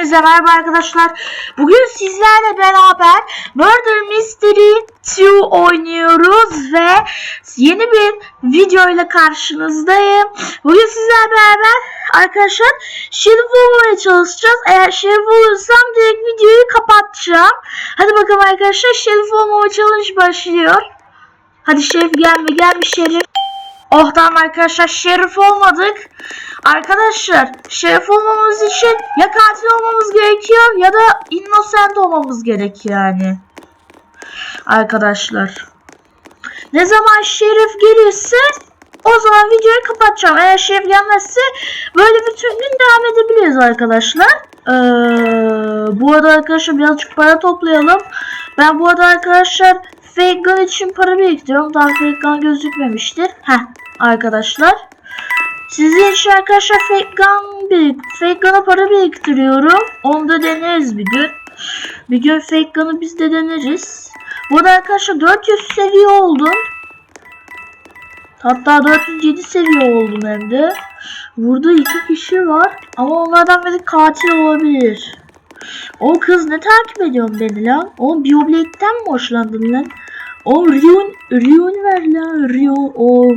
Hepinize merhaba arkadaşlar. Bugün sizlerle beraber Murder Mystery 2 oynuyoruz ve yeni bir video ile karşınızdayım. Bugün sizlerle beraber arkadaşlar şerif olmaya çalışacağız. Eğer şerif olursam direkt videoyu kapatacağım. Hadi bakalım arkadaşlar şerif olmama challenge başlıyor. Hadi şerif gelme gelme şerif. Oh tamam arkadaşlar şerif olmadık. Arkadaşlar şerif olmamız için ya katil olmamız gerekiyor ya da innocent olmamız gerekiyor yani. Arkadaşlar. Ne zaman şerif gelirse o zaman videoyu kapatacağım. Eğer şerif gelmezse böyle bütün gün devam edebiliriz arkadaşlar. Ee, bu arada arkadaşlar birazcık para toplayalım. Ben bu arada arkadaşlar fake gun için para biriktiriyorum. Daha fake gun gözükmemiştir. Heh arkadaşlar. Sizin için arkadaşlar fake gun bir fake gun'a para biriktiriyorum. Onu da deneriz bir gün. Bir gün fake biz de deneriz. Bu arada arkadaşlar 400 seviye oldum. Hatta 407 seviye oldum hem de. Burada iki kişi var. Ama onlardan biri katil olabilir. O kız ne takip ediyorsun beni lan? O Bioblade'den mi hoşlandın lan? O Rion, Rion ver lan Rion. O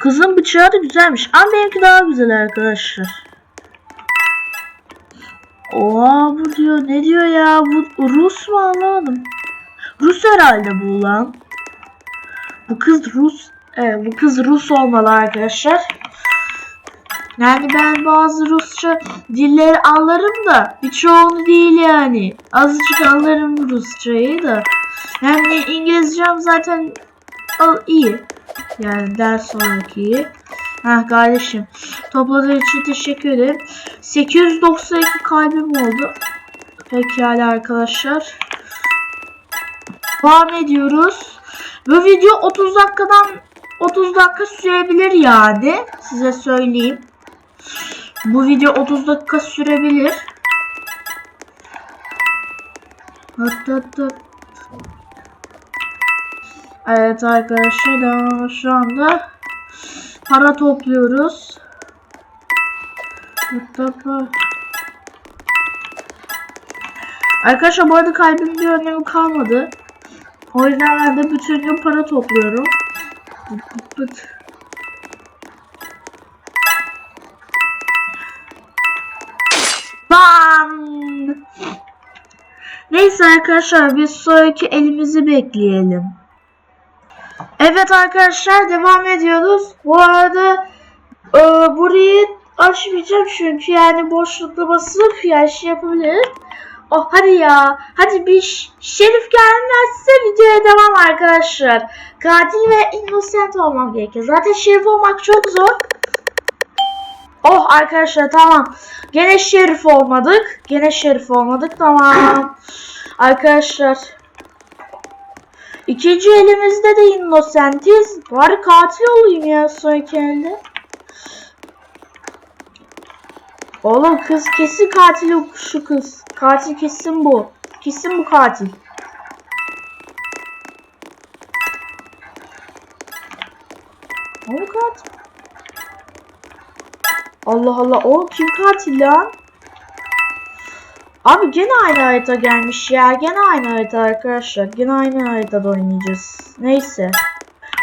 kızın bıçağı da güzelmiş. Ama benimki daha güzel arkadaşlar. Oha bu diyor. Ne diyor ya? Bu Rus mu anlamadım. Rus herhalde bu lan. Bu kız Rus. Evet bu kız Rus olmalı arkadaşlar. Yani ben bazı Rusça dilleri anlarım da birçoğunu değil yani. Azıcık anlarım Rusçayı da. Yani İngilizcem zaten al iyi. Yani ders iyi. Heh kardeşim. Topladığın için teşekkür ederim. 892 kalbim oldu. Pekala arkadaşlar. Devam ediyoruz. Bu video 30 dakikadan 30 dakika sürebilir yani. Size söyleyeyim. Bu video 30 dakika sürebilir. Hatta. Evet arkadaşlar şu anda para topluyoruz. Arkadaşlar bu arada kalbim bir önemi kalmadı. O yüzden ben de bütün gün para topluyorum. Lan! Neyse arkadaşlar biz sonraki elimizi bekleyelim. Evet arkadaşlar devam ediyoruz. Bu arada e, burayı açmayacağım çünkü yani boşlukla basıp yani şey yapabilirim. Oh hadi ya. Hadi bir şerif gelmezse videoya devam arkadaşlar. Katil ve innocent olmam gerekiyor. Zaten şerif olmak çok zor. Oh arkadaşlar tamam. Gene şerif olmadık. Gene şerif olmadık. Tamam. arkadaşlar. İkinci elimizde de innocentiz. Bari katil olayım ya sonraki elde. Oğlum kız kesin katil şu kız. Katil kesin bu. Kesin bu katil. O katil? Allah Allah o kim katil lan? Abi gene aynı harita gelmiş ya. Gene aynı harita arkadaşlar. Gene aynı haritada oynayacağız. Neyse.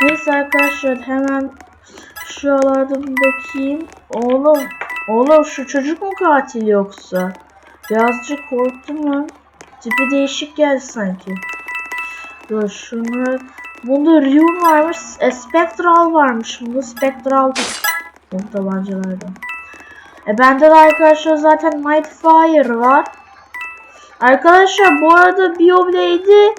Neyse arkadaşlar hemen şuralarda bakayım. Oğlum. Oğlum şu çocuk mu katil yoksa? Birazcık korktum lan. Tipi değişik geldi sanki. Dur şunu. Bunda Ryun varmış. E, Spectral varmış. Bunda Spectral bu tabancalardan. E bende de arkadaşlar zaten Might Fire var. Arkadaşlar bu arada Bioblade'i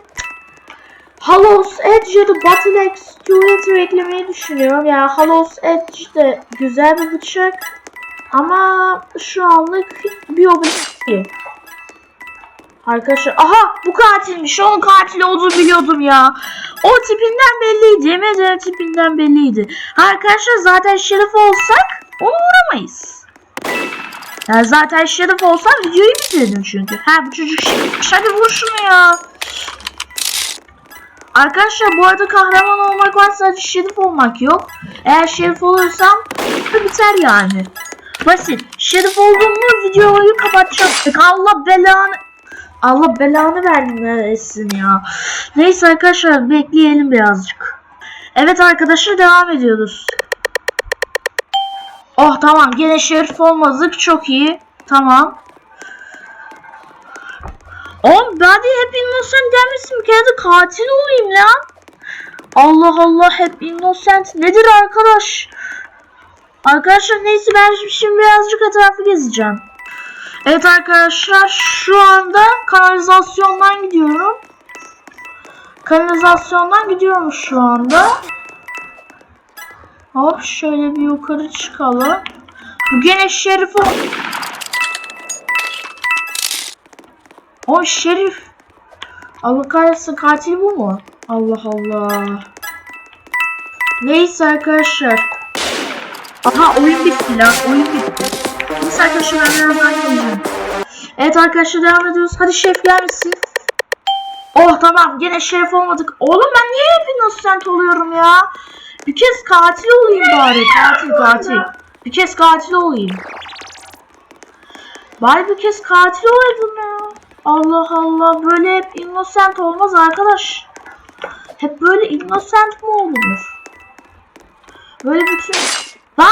Hallows Edge ya da Axe Duet'i eklemeyi düşünüyorum. Yani Hallows Edge de güzel bir bıçak. Ama şu anlık Bioblade Arkadaşlar aha bu katilmiş. Onun katil olduğunu biliyordum ya. O tipinden belliydi. Yemin ederim tipinden belliydi. Arkadaşlar zaten şerif olsak onu vuramayız. Yani zaten şerif olsam videoyu bitirdim çünkü. Ha bu çocuk şerif. Hadi vur şunu ya. Arkadaşlar bu arada kahraman olmak var sadece şerif olmak yok. Eğer şerif olursam biter yani. Basit. Şerif oldum mu videoyu kapatacaktık. Allah belanı Allah belanı vermesin ya. Neyse arkadaşlar bekleyelim birazcık. Evet arkadaşlar devam ediyoruz. Oh tamam gene şerif olmadık çok iyi. Tamam. Oğlum ben de hep innocent demişsin bir kere de katil olayım lan. Allah Allah hep innocent nedir arkadaş? Arkadaşlar neyse ben şimdi birazcık etrafı gezeceğim. Evet arkadaşlar şu anda kanalizasyondan gidiyorum. Kanalizasyondan gidiyorum şu anda. Hop şöyle bir yukarı çıkalım. Bu gene şerif o. O şerif. Allah kahretsin katil bu mu? Allah Allah. Neyse arkadaşlar. Aha oyun bitti lan. Oyun bitti. Neyse arkadaşlar ben birazdan geleceğim. Evet arkadaşlar devam ediyoruz. Hadi şef gelmesin. Oh tamam gene şerif olmadık. Oğlum ben niye hep innocent oluyorum ya? Bir kez katil olayım bari. Katil katil. Bir kez katil olayım. Bari bir kez katil olaydım ya. Allah Allah böyle hep innocent olmaz arkadaş. Hep böyle innocent mi olunur? Böyle bütün... Lan!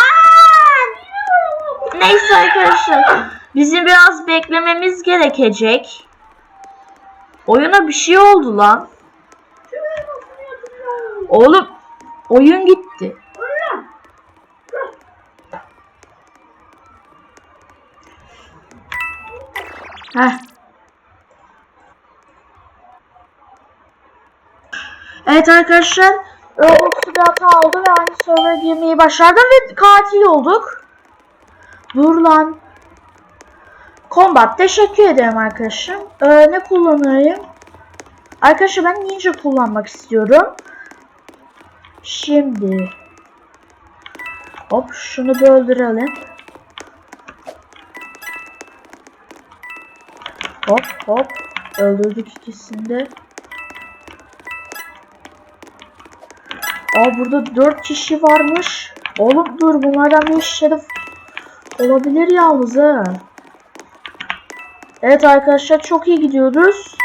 Neyse arkadaşlar. Bizim biraz beklememiz gerekecek. Oyuna bir şey oldu lan. Oğlum oyun gitti. Heh. Evet arkadaşlar. Roblox'u bir hata oldu ve aynı server'a girmeyi başardım ve katil olduk. Dur lan. Combat. Teşekkür ederim arkadaşım. Ee, ne kullanayım? Arkadaşlar ben ninja kullanmak istiyorum. Şimdi. Hop şunu bir öldürelim. Hop hop. Öldürdük ikisini de. Aa burada dört kişi varmış. Oğlum dur bunlardan bir şerif olabilir yalnız ha. Evet arkadaşlar çok iyi gidiyoruz.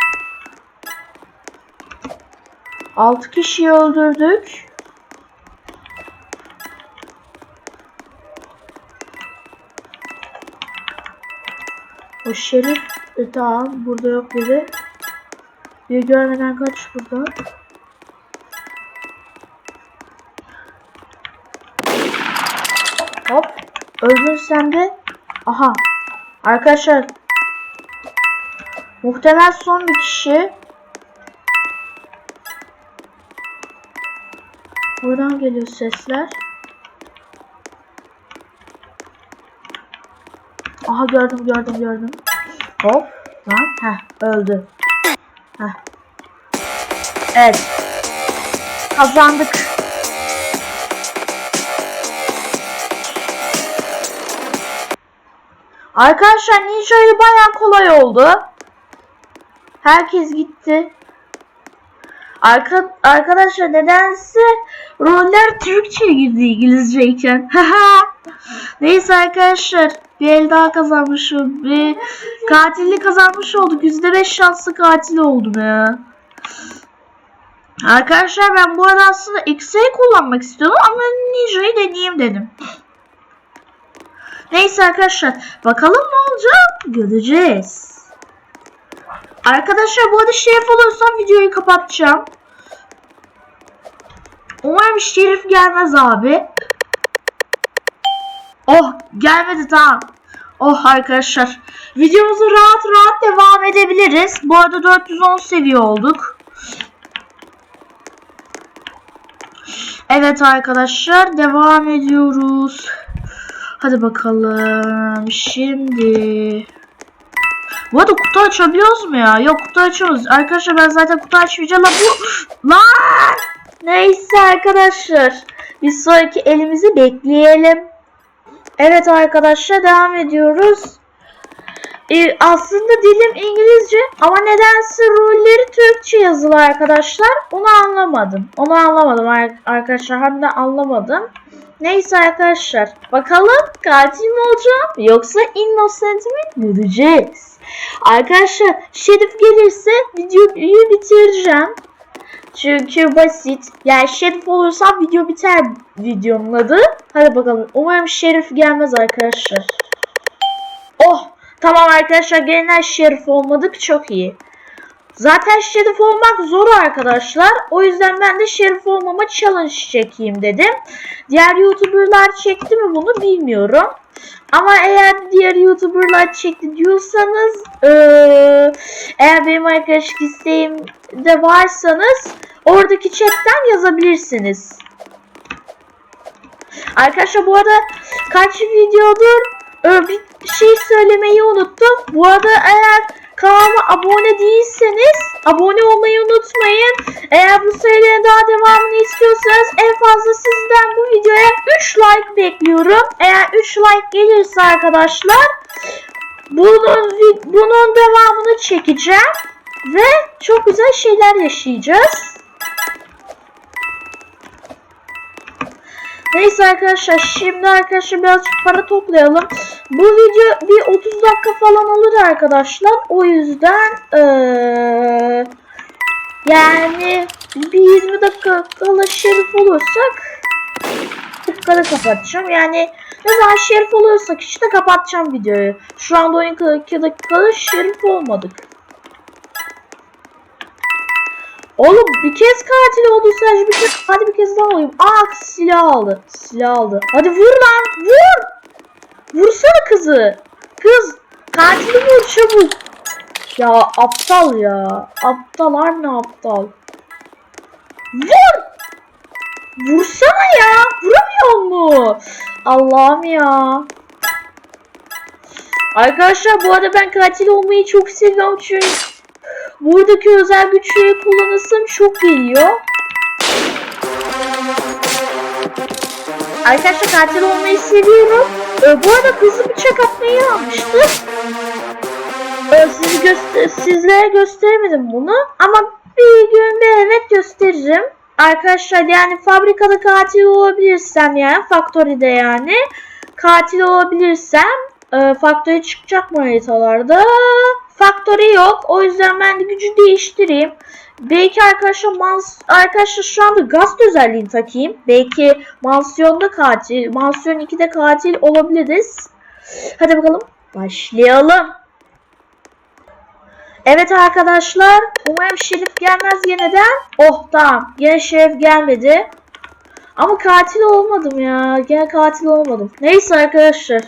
6 kişiyi öldürdük. Şerif e, tamam burada yok biri. Bir görmeden kaç burada. Hop. Öldün sen de. Aha. Arkadaşlar. Muhtemel son bir kişi. Buradan geliyor sesler. Aha gördüm gördüm gördüm. Hop. Lan. Heh öldü. Heh. Evet. Kazandık. Arkadaşlar Ninja'yı bayağı kolay oldu. Herkes gitti. Arka, arkadaşlar nedense roller Türkçe girdi İngilizceyken. Neyse arkadaşlar bir el daha kazanmışım. Bir katilli kazanmış olduk. %5 şanslı katil oldum ya. Arkadaşlar ben bu arada aslında X-Ray kullanmak istiyordum ama Ninja'yı deneyeyim dedim. Neyse arkadaşlar bakalım ne olacak göreceğiz. Arkadaşlar bu arada şerif olursam videoyu kapatacağım. Umarım şerif gelmez abi. Oh gelmedi tamam. Oh arkadaşlar. Videomuzu rahat rahat devam edebiliriz. Bu arada 410 seviye olduk. Evet arkadaşlar devam ediyoruz. Hadi bakalım. Şimdi. Bu arada kutu açabiliyoruz mu ya? Yok kutu açıyoruz. Arkadaşlar ben zaten kutu açmayacağım. Lan bu... Lan! Neyse arkadaşlar. Bir sonraki elimizi bekleyelim. Evet arkadaşlar devam ediyoruz. Ee, aslında dilim İngilizce ama nedense rolleri Türkçe yazılı arkadaşlar. Onu anlamadım. Onu anlamadım arkadaşlar. Hem de anlamadım. Neyse arkadaşlar. Bakalım katil mi olacağım yoksa innocent mi göreceğiz. Arkadaşlar Şerif gelirse videoyu bitireceğim. Çünkü basit. Yani Şerif olursa video biter videonun adı. Hadi bakalım. Umarım Şerif gelmez arkadaşlar. Oh tamam arkadaşlar gelenler Şerif olmadık çok iyi. Zaten şerif olmak zor arkadaşlar. O yüzden ben de şerif olmama challenge çekeyim dedim. Diğer YouTuber'lar çekti mi bunu bilmiyorum. Ama eğer diğer YouTuber'lar çekti diyorsanız eee, eğer benim arkadaşlık isteğimde varsanız oradaki chatten yazabilirsiniz. Arkadaşlar bu arada kaç videodur e, bir şey söylemeyi unuttum. Bu arada eğer kanalıma abone değilseniz abone olmayı unutmayın. Eğer bu serinin daha devamını istiyorsanız en fazla sizden bu videoya 3 like bekliyorum. Eğer 3 like gelirse arkadaşlar bunun, bunun devamını çekeceğim. Ve çok güzel şeyler yaşayacağız. Neyse arkadaşlar şimdi arkadaşlar birazcık para toplayalım. Bu video bir 30 dakika falan olur arkadaşlar. O yüzden eee, yani bir 20 dakika kala şerif olursak dakikada kapatacağım. Yani ne zaman şerif olursak işte kapatacağım videoyu. Şu anda 12 dakikada şerif olmadık. Oğlum bir kez katil oldu sadece bir kez. Hadi bir kez daha olayım. Aa silah aldı. Silah aldı. Hadi vur lan vur. Vursana kızı. Kız katili vur çabuk. Ya aptal ya. Aptal ne aptal. Vur. Vursana ya. Vuramıyor mu? Allah'ım ya. Arkadaşlar bu arada ben katil olmayı çok seviyorum çünkü buradaki özel güçleri kullanırsam çok geliyor. Arkadaşlar katil olmayı seviyorum. Ee, bu arada hızlı bıçak atmayı almıştım. Ee, sizi göster sizlere gösteremedim bunu. Ama bir gün bir evet göstereceğim. Arkadaşlar yani fabrikada katil olabilirsem yani Factory'de yani katil olabilirsem e, Factory çıkacak mı haritalarda? Factory yok. O yüzden ben de gücü değiştireyim. Belki arkadaşlar mans arkadaşlar şu anda gaz özelliğini takayım. Belki mansiyonda katil, mansiyon 2'de katil olabiliriz. Hadi bakalım başlayalım. Evet arkadaşlar umarım Şerif gelmez yeniden. Oh tamam yine Şerif gelmedi. Ama katil olmadım ya. Gene katil olmadım. Neyse arkadaşlar.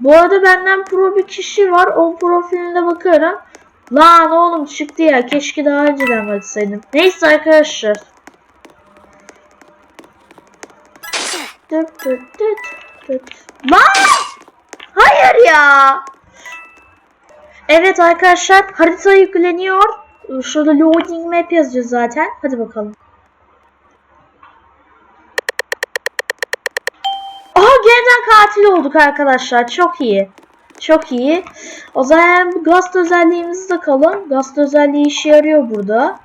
Bu arada benden pro bir kişi var. O profiline bakarım. Lan oğlum çıktı ya. Keşke daha önceden baksaydım. Neyse arkadaşlar. Dıt dıt dıt dıt. Lan! Hayır ya. Evet arkadaşlar harita yükleniyor. Şurada loading map yazıyor zaten. Hadi bakalım. Aha yeniden katil olduk arkadaşlar. Çok iyi. Çok iyi. O zaman gast özelliğimizi de kalın. Gast özelliği işe yarıyor burada.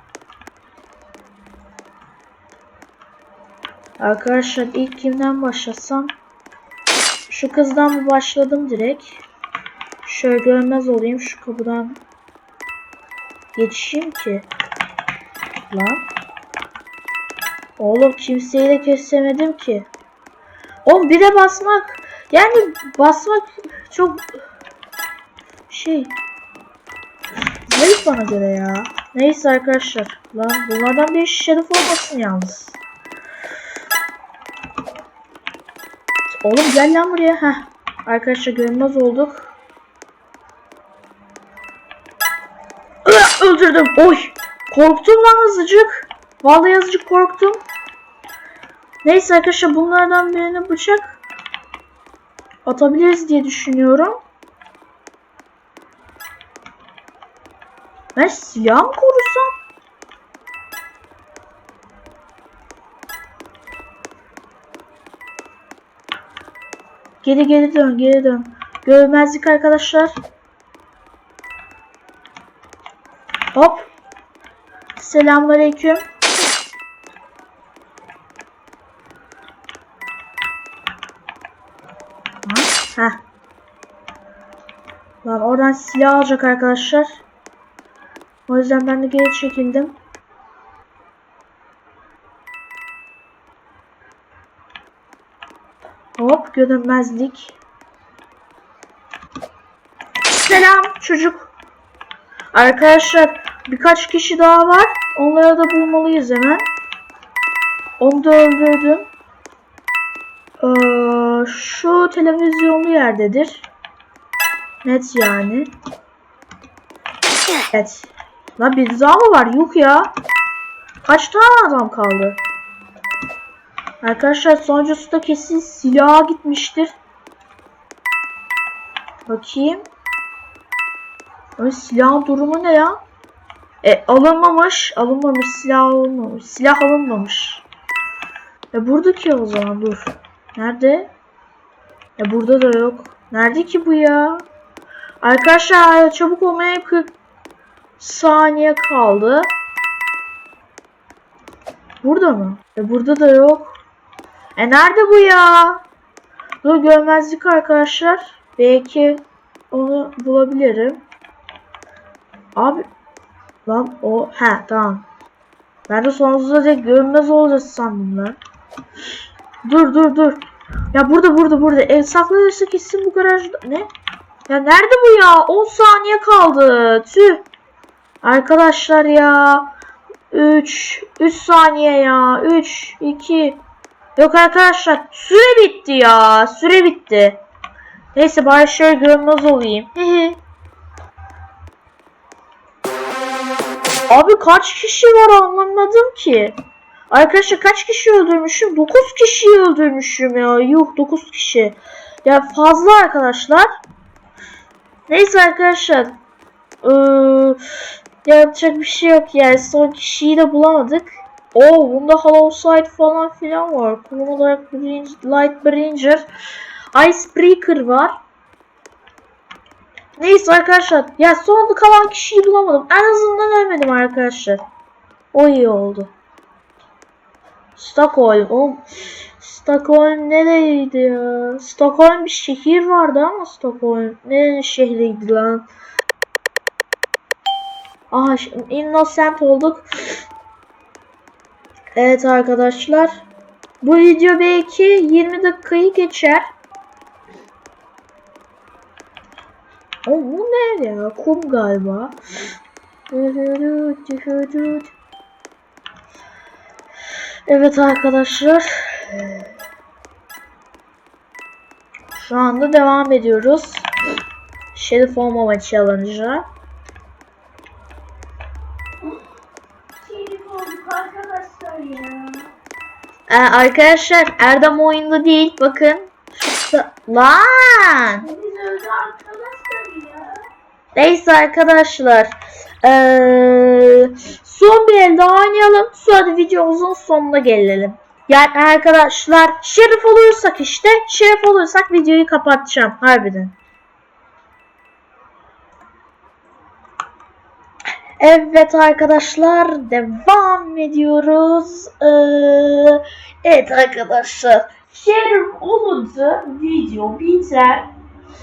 Arkadaşlar ilk kimden başlasam? Şu kızdan mı başladım direkt? Şöyle görmez olayım şu kapıdan geçeyim ki. Lan. Oğlum kimseyi de kesemedim ki. Oğlum bir de basmak yani basmak çok şey zayıf bana göre ya. Neyse arkadaşlar. Lan bunlardan bir şerif olmasın yalnız. Oğlum gel lan buraya. Heh. Arkadaşlar görünmez olduk. Iı, öldürdüm. Oy. Korktum lan azıcık. Vallahi azıcık korktum. Neyse arkadaşlar bunlardan birini bıçak atabiliriz diye düşünüyorum. Ben silah mı korusam? Geri geri dön geri dön. Görmezlik arkadaşlar. Hop. Selamünaleyküm. Oradan silah alacak arkadaşlar. O yüzden ben de geri çekildim. Hop görünmezlik. Selam çocuk. Arkadaşlar birkaç kişi daha var. Onları da bulmalıyız hemen. Onu da öldürdüm. Ee, şu televizyonlu yerdedir. Net yani. Evet. Lan bir daha mı var? Yok ya. Kaç tane adam kaldı? Arkadaşlar sonuncusu da kesin silaha gitmiştir. Bakayım. Ama silahın durumu ne ya? E alınmamış. Alınmamış. Silah alınmamış. Silah alınmamış. E buradaki o zaman dur. Nerede? E burada da yok. Nerede ki bu ya? Arkadaşlar çabuk olmaya 40 saniye kaldı. Burada mı? E burada da yok. E nerede bu ya? Dur görmezlik arkadaşlar. Belki onu bulabilirim. Abi lan o he tamam. Ben de sonsuza dek görünmez olacağız sandım lan. Dur dur dur. Ya burada burada burada. El saklanırsa kesin bu garajda. Ne? Ya nerede bu ya? 10 saniye kaldı. Tüh. Arkadaşlar ya. 3 3 saniye ya. 3 2 Yok arkadaşlar süre bitti ya. Süre bitti. Neyse bari şöyle görünmez olayım. Abi kaç kişi var anlamadım ki. Arkadaşlar kaç kişi öldürmüşüm? 9 kişiyi öldürmüşüm ya. Yuh 9 kişi. Ya fazla arkadaşlar. Neyse arkadaşlar. Ee, yapacak bir şey yok yani. Son kişiyi de bulamadık. Oo bunda Hollow Side falan filan var. Konum olarak Light Bringer. Icebreaker var. Neyse arkadaşlar. Ya sonunda kalan kişiyi bulamadım. En azından ölmedim arkadaşlar. O iyi oldu. Stockholm. Oğlum, Stockholm nereydi ya? Stockholm bir şehir vardı ama Stockholm. Ne şehriydi lan? Aha innocent olduk. Evet arkadaşlar. Bu video belki 20 dakikayı geçer. O bu ne ya? Kum galiba. Evet arkadaşlar. Şu anda devam ediyoruz. Şerif olmama challenge'a. Ee, arkadaşlar Erdem oyunda değil. Bakın. Lan. Neyse arkadaşlar. Ee, son bir el daha oynayalım. Sonra videomuzun sonuna gelelim. Yani arkadaşlar şerif olursak işte şerif olursak videoyu kapatacağım harbiden. Evet arkadaşlar devam ediyoruz. Ee, evet arkadaşlar şerif olunca video biter.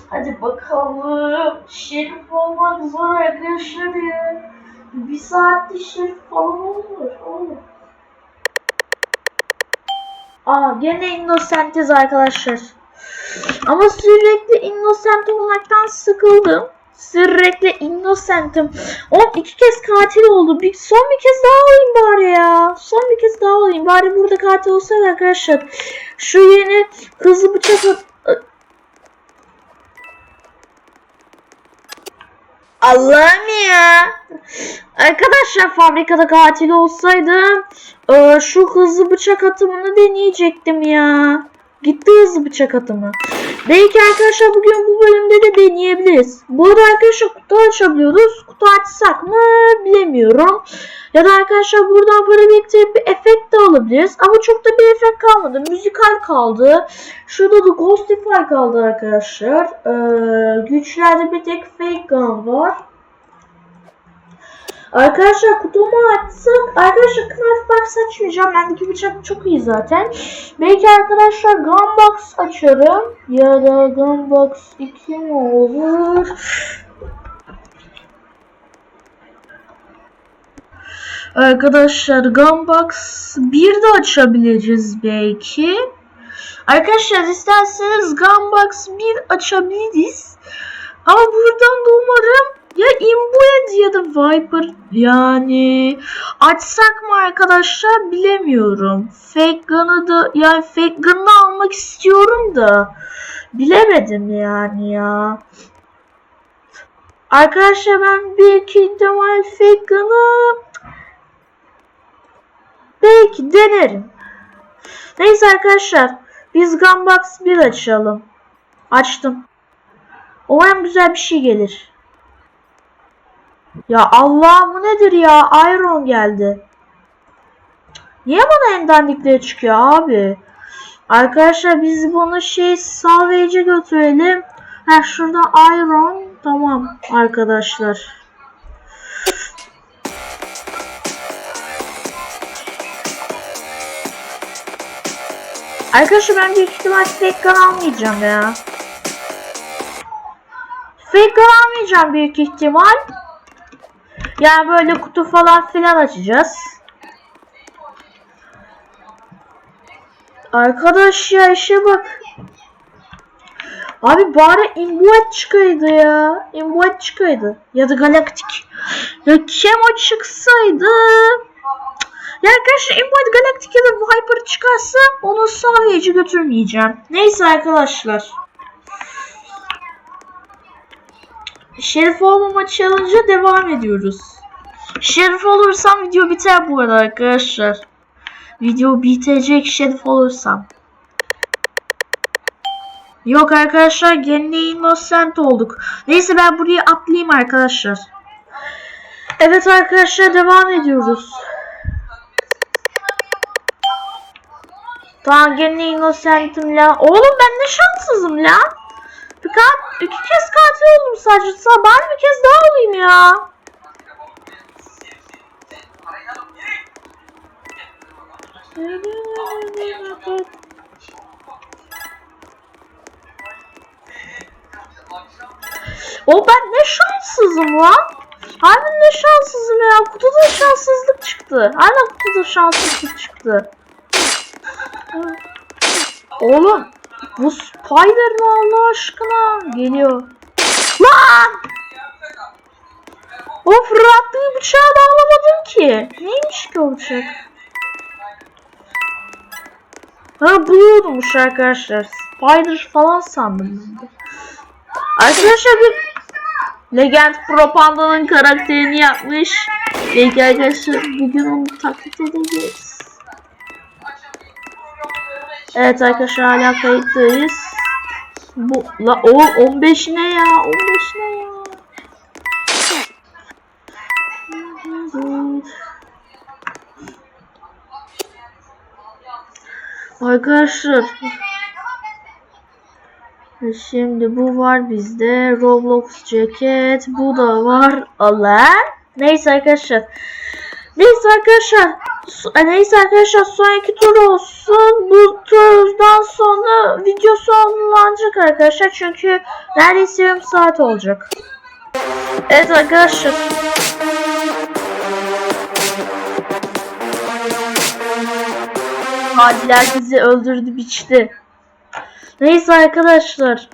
Hadi bakalım. Şerif olmak zor arkadaşlar ya. Bir saatte şerif falan olur. Olur. Aa gene innocentiz arkadaşlar. Ama sürekli innocent olmaktan sıkıldım. Sürekli innocentim. Oğlum iki kez katil oldu. Bir, son bir kez daha olayım bari ya. Son bir kez daha olayım. Bari burada katil olsaydı arkadaşlar. Şu yeni hızlı bıçak Allah'ım ya. Arkadaşlar fabrikada katil olsaydım eee, şu hızlı bıçak atımını deneyecektim ya. Gitti hızlı bıçak atımı. Belki arkadaşlar bugün bu bölümde de deneyebiliriz. Bu arada arkadaşlar kutu açabiliyoruz. Kutu açsak mı bilemiyorum. Ya da arkadaşlar buradan para biriktirip bir efekt de alabiliriz. Ama çok da bir efekt kalmadı. Müzikal kaldı. Şurada da Ghostify kaldı arkadaşlar. Ee, güçlerde bir tek Fake Gun var. Arkadaşlar kutumu açsak arkadaşlar knife box açmayacağım. Bendeki bıçak çok iyi zaten. Belki arkadaşlar gunbox açarım. Ya da gunbox 2 mi olur? Arkadaşlar gunbox 1 de açabiliriz belki. Arkadaşlar isterseniz gunbox 1 açabiliriz. Ama buradan da umarım ya Imbued ya da Viper yani açsak mı arkadaşlar bilemiyorum. Fake Gun'ı da yani Fake Gun'ı almak istiyorum da bilemedim yani ya. Arkadaşlar ben bir iki ihtimal Fake Gun'ı belki denerim. Neyse arkadaşlar biz Gunbox 1 açalım. Açtım. Umarım güzel bir şey gelir. Ya Allah'ım bu nedir ya? Iron geldi. Niye bana en çıkıyor abi? Arkadaşlar biz bunu şey Savage'e götürelim. Ha şurada Iron. Tamam arkadaşlar. Arkadaşlar ben büyük ihtimal fake gun almayacağım ya. Fake gun almayacağım büyük ihtimal. Yani böyle kutu falan filan açacağız. Arkadaş ya işe bak. Abi bari Imbuet çıkaydı ya. Imbuet çıkaydı. Ya da Galaktik. Ya Kemo çıksaydı. Ya arkadaşlar Imbuet Galaktik ya da Viper çıkarsa onu Savage'e götürmeyeceğim. Neyse arkadaşlar. Şerif olmama challenge'a devam ediyoruz. Şerif olursam video biter bu arada arkadaşlar. Video bitecek şerif olursam. Yok arkadaşlar gene innocent olduk. Neyse ben buraya atlayayım arkadaşlar. Evet arkadaşlar devam ediyoruz. Tamam gene innocent'im lan. Oğlum ben ne şanssızım lan. Bir kat, iki kez katil oldum sadece. Sa- Ben bir kez daha olayım ya. O ben ne şanssızım lan. Harbi ne şanssızım ya. Kutuda şanssızlık çıktı. Hala kutuda şanssızlık çıktı. Oğlum bu Spider mi Allah aşkına? Geliyor. Lan! O fırlattığı bıçağı da ki. Neymiş ki o bıçak? Ha buluyordumuş arkadaşlar. Spider falan sandım ben de. Arkadaşlar bir Legend Propanda'nın karakterini yapmış. Belki arkadaşlar bugün onu taklit edeceğiz. Evet arkadaşlar hala kayıttayız. Bu la o 15 ne ya? 15 ne ya? Arkadaşlar Şimdi bu var bizde. Roblox ceket. Bu da var. Allah. Neyse arkadaşlar. Neyse arkadaşlar. Neyse arkadaşlar sonraki tur olsun. Bu turdan sonra video sonlanacak arkadaşlar. Çünkü neredeyse yarım saat olacak. Evet arkadaşlar. Adiler bizi öldürdü biçti. Neyse arkadaşlar.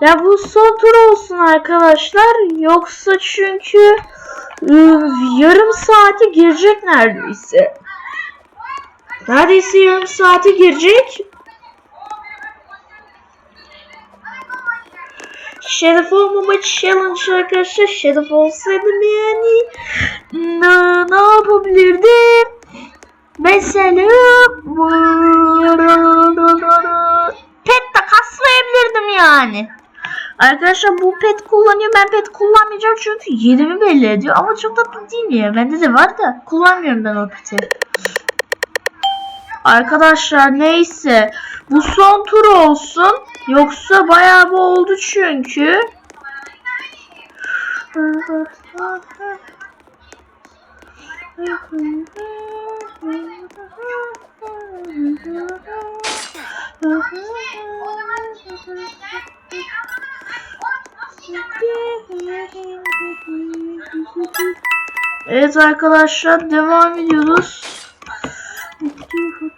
Ya bu son tur olsun arkadaşlar. Yoksa çünkü ıı, yarım saate girecek neredeyse. Neredeyse yarım saate girecek. Şerif olmama challenge arkadaşlar. Şerif olsaydım yani ne, ne yapabilirdim? Mesela pet takaslayabilirdim yani. Arkadaşlar bu pet kullanıyor. Ben pet kullanmayacağım çünkü yerimi belli ediyor. Ama çok tatlı değil mi ya? Bende de var da kullanmıyorum ben o peti. Arkadaşlar neyse. Bu son tur olsun. Yoksa bayağı bu oldu çünkü. Evet arkadaşlar devam ediyoruz.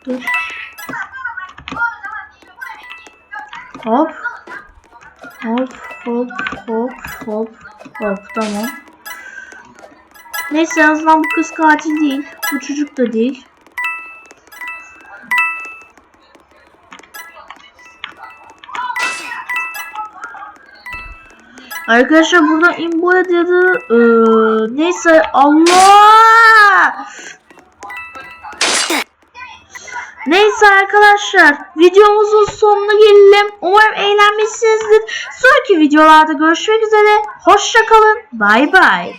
Hop. Hop hop hop hop hop tamam. Neyse en azından bu kız katil değil. Bu çocuk da değil. Arkadaşlar burada imboya dedi. Ee, neyse Allah. Neyse arkadaşlar videomuzun sonuna gelelim. Umarım eğlenmişsinizdir. Sonraki videolarda görüşmek üzere. Hoşçakalın. Bay bay.